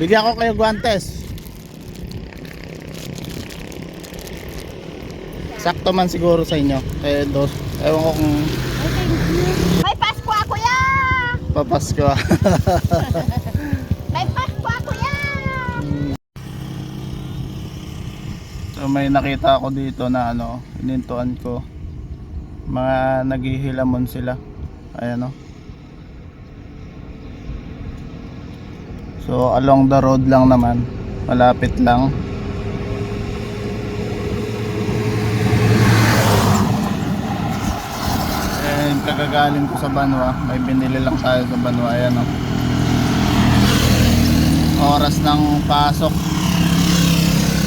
Bigyan ko kayo guantes. Sakto man siguro sa inyo. Eh, dos. Ewan ko kung May Pasko ako ya! papasko. May Pasko ako ya! so may nakita ako dito na ano, inintuan ko. Mga naghihilamon sila. Ayan o. So along the road lang naman. Malapit lang. And kagagaling ko sa Banwa. May binili lang tayo sa Banwa. Ayan o. Oras ng pasok.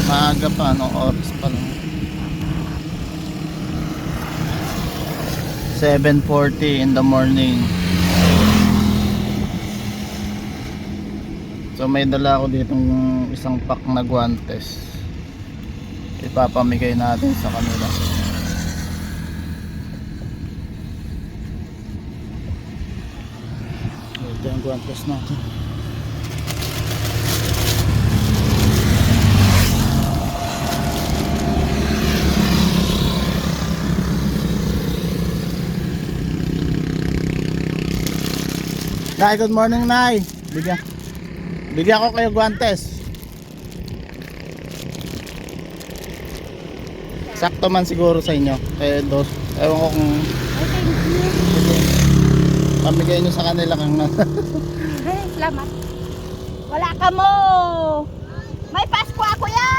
Maaga pa, no? Oras pa lang. 7.40 in the morning. So may dala ako ditong isang pack na guantes. Ipapamigay natin sa kanila. Ito yung guantes natin. Nay, good morning, Nay. Bigyan. Bigyan ko kayo guantes. Sakto man siguro sa inyo. Eh, dos. Ewan ko kung pamigay nyo sa kanila kang Ay, salamat. Wala ka mo! May Pasko ako ya!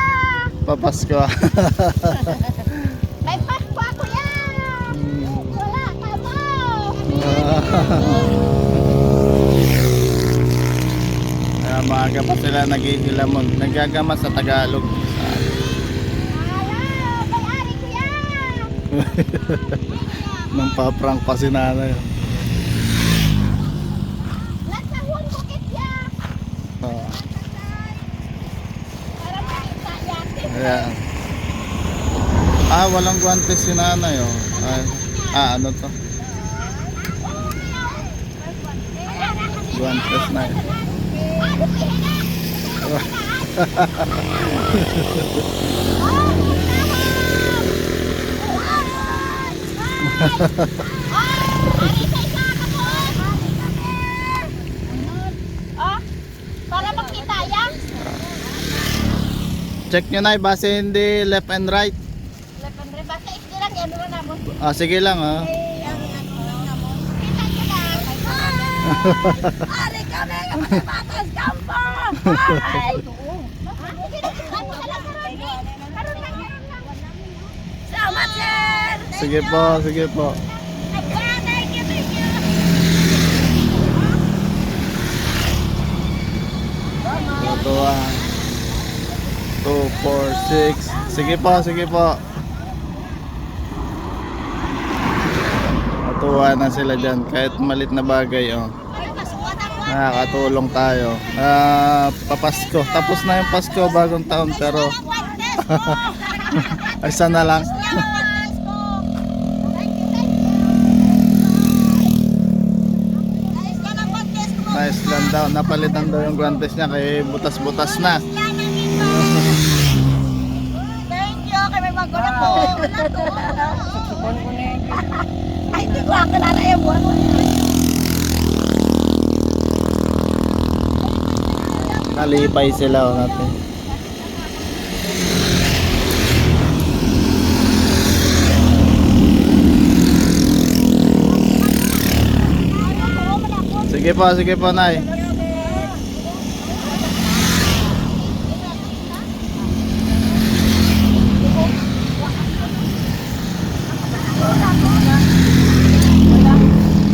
papasko. May Pasko ako ya! Wala ka mo! maaga pa sila naghihilamon. Nagagama sa Tagalog. Ya! Nang paprank pa si nanay. Oh. Ayan. Ah, walang guantes si nanay oh. Ay, ah, ano to? Guantes na yun. Oh. Check nyo na base hindi left and right. Lependre, basta ikti lang yan na mo. Ah, sige lang ah. Eh, ang ano na mo. Kita nyo lang. Ari kami, batas kampo! Ay! Salamat, sir! Sige po, sige po. Ito ah. 2, 4, 6. Sige po, sige po. Matuwa na sila dyan. Kahit malit na bagay oh. Nakakatulong tayo. Ah, papasko. Tapos na yung Pasko, bagong taon pero ay sana lang. Nice lang daw. Napalitan daw yung guantes niya kay butas-butas na. Thank you, kay may magulo po. Ay, hindi ko na yung buwan mo. Nalipay sila oh, natin. Sige po, sige po, Nay.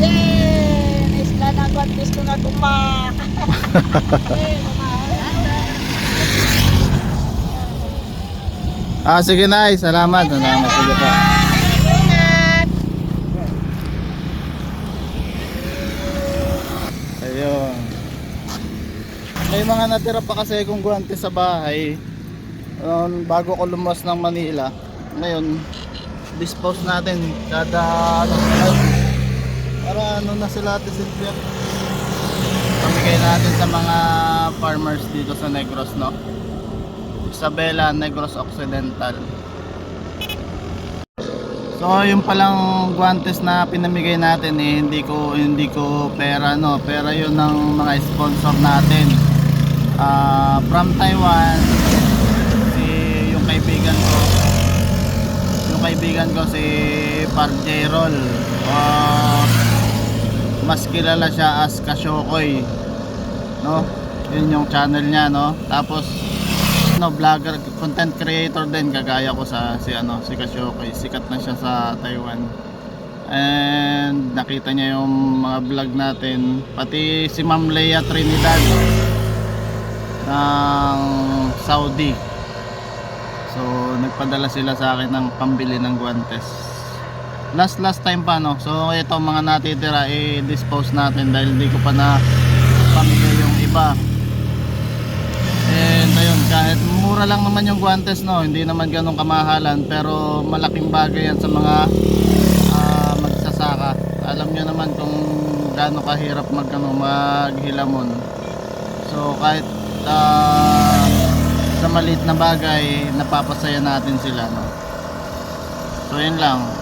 Yay! Nice na nagwantis ko na tumak. Ah, sige, Nay. Salamat. Salamat. Sige. Ingat! Ayun. May mga natira pa kasi kung guante sa bahay. Um, bago ko lumas ng Manila. Ngayon, dispose natin kada ano, para ano na sila Sylvia. Pamigay natin sa mga farmers dito sa Negros no? Isabela Negros Occidental. So yung palang guantes na pinamigay natin eh hindi ko hindi ko pera no? Pera yun ng mga sponsor natin. Ah, from Taiwan si yung kaibigan ko yung kaibigan ko si Parjerol uh, mas kilala siya as Kasyokoy no? Yun yung channel niya no? Tapos no vlogger content creator din kagaya ko sa si ano si Kasyokoy sikat na siya sa Taiwan. And nakita niya yung mga vlog natin. Pati si Ma'am Leia Trinidad ng Saudi. So nagpadala sila sa akin ng pambili ng guantes last last time pa no? So ito mga natitira i-dispose natin dahil hindi ko pa na pamigay yung iba. And ayun kahit mura lang naman yung guantes no? Hindi naman ganun kamahalan pero malaking bagay yan sa mga ah, magsasaka. Alam nyo naman kung gaano kahirap mag, ano, maghilamon. So kahit ah, sa maliit na bagay napapasaya natin sila no? So yun lang